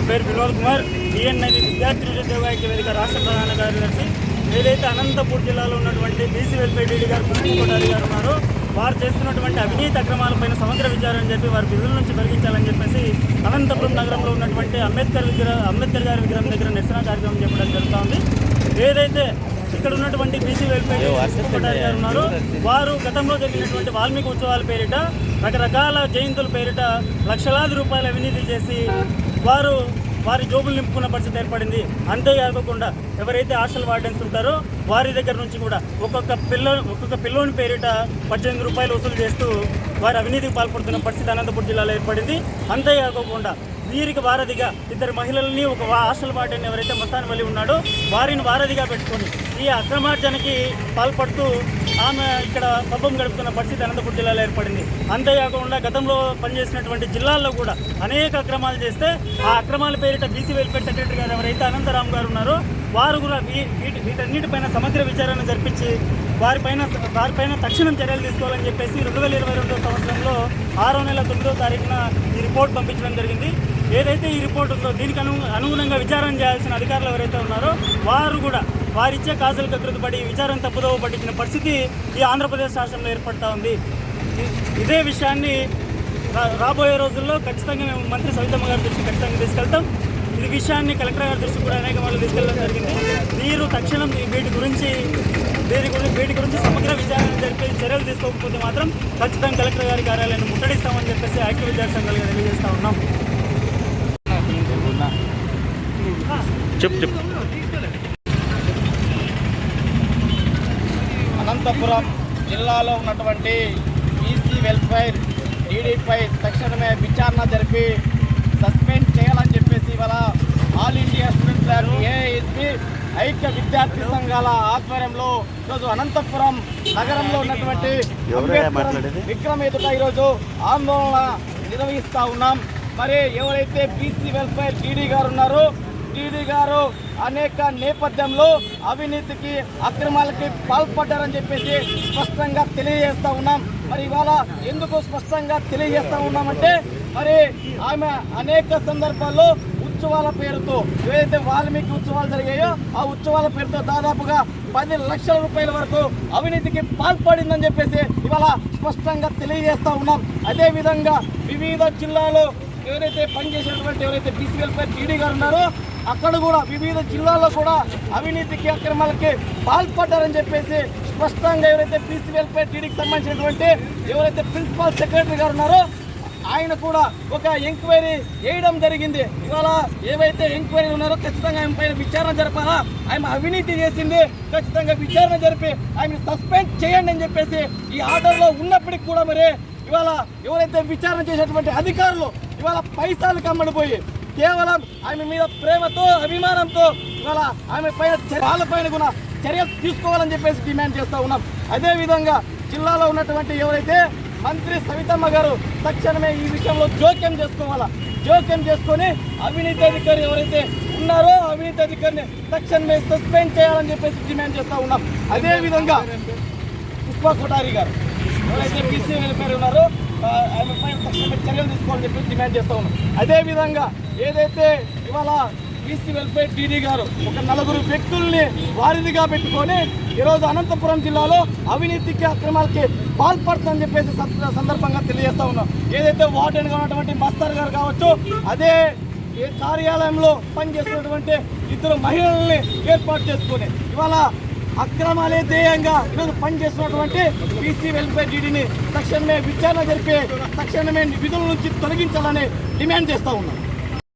నా పేరు వినోద్ కుమార్. టిఎన్ఐవి విద్యార్థి నిరుద్యోగ ఐక్య వేదిక. రాష్ట్ర ప్రధాన కార్యదర్శి. ఏదైతే అనంతపూర్ జిల్లాలో ఉన్నటువంటి బీసీ వెల్ఫేర్ డీడీ గారు కృష్ణ కొటారి గారు ఉన్నారో వారు చేస్తున్నటువంటి అవినీతి అక్రమాలపైన సమగ్ర విచారణ చెప్పి వారి విధుల నుంచి తొలగించాలని చెప్పేసి అనంతపురం నగరంలో ఉన్నటువంటి అంబేద్కర్ విగ్రహ అంబేద్కర్ గారి విగ్రహం దగ్గర నిరసన కార్యక్రమం చెప్పడం జరుగుతోంది. ఏదైతే ఇక్కడ ఉన్నటువంటి బీసీ వెల్ఫేర్ కోటారి కొటారి గారు ఉన్నారో వారు గతంలో జరిగినటువంటి వాల్మీకి ఉత్సవాల పేరిట రకరకాల జయంతుల పేరిట లక్షలాది రూపాయల అవినీతి చేసి వారు వారి జోబులు నింపుకున్న పరిస్థితి ఏర్పడింది. అంతేకాకుండా ఎవరైతే హాస్టల్ వార్డెన్స్ ఉంటారో వారి దగ్గర నుంచి కూడా ఒక్కొక్క పిల్ల ఒక్కొక్క పిల్లోని పేరిట పద్దెనిమిది రూపాయలు వసూలు చేస్తూ వారి అవినీతికి పాల్పడుతున్న పరిస్థితి అనంతపురం జిల్లాలో ఏర్పడింది. అంతేకాకుండా వీరికి వారధిగా ఇద్దరు మహిళల్ని ఒక హాస్టల్ వార్డెన్ ఎవరైతే మస్తాన్ వల్లి ఉన్నాడో వారిని వారధిగా పెట్టుకొని ఈ అక్రమార్జనకి పాల్పడుతూ ఆమె ఇక్కడ పబ్బం గడుపుతున్న పరిస్థితి అనంతపురం జిల్లాలో ఏర్పడింది. అంతేకాకుండా గతంలో పనిచేసినటువంటి జిల్లాల్లో కూడా అనేక అక్రమాలు చేస్తే ఆ అక్రమాల పేరిట బీసీ వెల్ఫేర్ సెక్రటరీ గారు ఎవరైతే అనంతరామ్ గారు ఉన్నారో వారు కూడా వీటి వీటన్నిటిపైన సమగ్ర విచారణ జరిపించి వారిపైన వారిపైన తక్షణం చర్యలు తీసుకోవాలని చెప్పేసి రెండు వేల ఇరవై రెండో సంవత్సరంలో ఆరో నెల తొమ్మిదో తారీఖున ఈ రిపోర్ట్ పంపించడం జరిగింది. ఏదైతే ఈ రిపోర్ట్ ఉందో దీనికి అను అనుగుణంగా విచారణ చేయాల్సిన అధికారులు ఎవరైతే ఉన్నారో వారు కూడా వారిచ్చే కాజులకు కృతపడి విచారణ తప్పుదోవ పట్టించిన పరిస్థితి ఈ ఆంధ్రప్రదేశ్ రాష్ట్రంలో ఏర్పడతా ఉంది. ఇదే విషయాన్ని రా- రాబోయే రోజుల్లో ఖచ్చితంగా మేము మంత్రి సవితమ్మ గారి దృష్టికి ఖచ్చితంగా తీసుకెళ్తాం. ఈ విషయాన్ని కలెక్టర్ గారి దృష్టికి కూడా అనేక వాళ్ళు తీసుకెళ్ళడం జరిగింది. మీరు తక్షణం వీటి గురించి దీని గురించి వీటి గురించి సమగ్ర విచారణ జరిపే చర్యలు తీసుకోకపోతే మాత్రం ఖచ్చితంగా కలెక్టర్ గారి కార్యాలయాన్ని ముట్టడిస్తామని చెప్పేసి ఐక్య విద్యాసంఘాలుగా తెలియజేస్తూ తెలియజేస్తా ఉన్నాం. చెప్పు చెప్పు అనంతపురం జిల్లాలో ఉన్నటువంటి బీసీ వెల్ఫేర్ డీడీపై తక్షణమే విచారణ జరిపి సస్పెండ్ చేయాలని చెప్పేసి ఇవాళ ఆల్ ఇండియా స్టూడెంట్ ఏఎస్పి ఐక్య విద్యార్థి సంఘాల ఆధ్వర్యంలో ఈరోజు అనంతపురం నగరంలో ఉన్నటువంటి? విక్రమ్ ఎదుట ఈరోజు ఆందోళన నిర్వహిస్తా ఉన్నాం మరి ఎవరైతే బీసీ వెల్ఫేర్ డీడీ గారు ఉన్నారో టీడీ గారు అనేక నేపథ్యంలో అవినీతికి అక్రమాలకి పాల్పడ్డారని చెప్పేసి స్పష్టంగా తెలియజేస్తా ఉన్నాం. మరి ఇవాళ ఎందుకు స్పష్టంగా తెలియజేస్తా ఉన్నామంటే మరి ఆమె అనేక సందర్భాల్లో ఉత్సవాల పేరుతో ఏదైతే వాల్మీకి ఉత్సవాలు జరిగాయో ఆ ఉత్సవాల పేరుతో దాదాపుగా పది లక్షల రూపాయల వరకు అవినీతికి పాల్పడిందని చెప్పేసి ఇవాళ స్పష్టంగా తెలియజేస్తా ఉన్నాం. అదేవిధంగా వివిధ జిల్లాలో ఎవరైతే పనిచేసినటువంటి ఎవరైతే బీసీ వెల్ఫేర్ టీడీ గారు ఉన్నారో అక్కడ కూడా వివిధ జిల్లాల్లో కూడా అవినీతికి అక్రమాలకి పాల్పడ్డారని చెప్పేసి స్పష్టంగా ఎవరైతే బీసీ వెల్ఫేర్ టీడీకి సంబంధించినటువంటి ఎవరైతే ప్రిన్సిపల్ సెక్రటరీ గారు ఉన్నారో ఆయన కూడా ఒక ఎంక్వైరీ వేయడం జరిగింది. ఇవాళ ఏవైతే ఎంక్వైరీ ఉన్నారో ఖచ్చితంగా ఆయన పైన విచారణ జరపాలా? ఆయన అవినీతి చేసింది ఖచ్చితంగా విచారణ జరిపి ఆయన సస్పెండ్ చేయండి అని చెప్పేసి ఈ ఆర్డర్లో ఉన్నప్పటికి కూడా మరి ఇవాళ ఎవరైతే విచారణ చేసినటువంటి అధికారులు ఇవాళ పైసలు కమ్మడిపోయి కేవలం ఆమె మీద ప్రేమతో అభిమానంతో ఇవాళ ఆమె పైన వాళ్ళ పైన కూడా చర్యలు తీసుకోవాలని చెప్పేసి డిమాండ్ చేస్తూ ఉన్నాం. అదేవిధంగా జిల్లాలో ఉన్నటువంటి ఎవరైతే మంత్రి సవితమ్మ గారు తక్షణమే ఈ విషయంలో జోక్యం చేసుకోవాలా? జోక్యం చేసుకొని అవినీతి అధికారి ఎవరైతే ఉన్నారో అవినీతి అధికారిని తక్షణమే సస్పెండ్ చేయాలని చెప్పేసి డిమాండ్ చేస్తూ ఉన్నాం. అదేవిధంగా పుష్ప కొఠారి గారు ఎవరైతే బీసీ వెల్ఫేర్ ఉన్నారో తక్షణమే చర్యలు తీసుకోవాలని చెప్పి డిమాండ్ చేస్తూ ఉన్నాం. అదేవిధంగా ఏదైతే ఇవాళ బీసీ వెల్ఫేర్ టీడీ గారు ఒక నలుగురు వ్యక్తుల్ని వారిదిగా పెట్టుకొని ఈరోజు అనంతపురం జిల్లాలో అవినీతికి అక్రమాలకి పాల్పడుతుందని చెప్పేసి సందర్భంగా తెలియజేస్తా ఉన్నాం. ఏదైతే వార్డెన్గా ఉన్నటువంటి మస్తార్ గారు కావచ్చు అదే ఏ కార్యాలయంలో పనిచేస్తున్నటువంటి ఇద్దరు మహిళల్ని ఏర్పాటు చేసుకుని ఇవాళ అక్రమాలే ధ్యేయంగా ఈరోజు పనిచేస్తున్నటువంటి బీసీ వెల్ఫేర్ డీడీని తక్షణమే విచారణ జరిపే తక్షణమే విధుల నుంచి తొలగించాలని డిమాండ్ చేస్తా ఉన్నాం.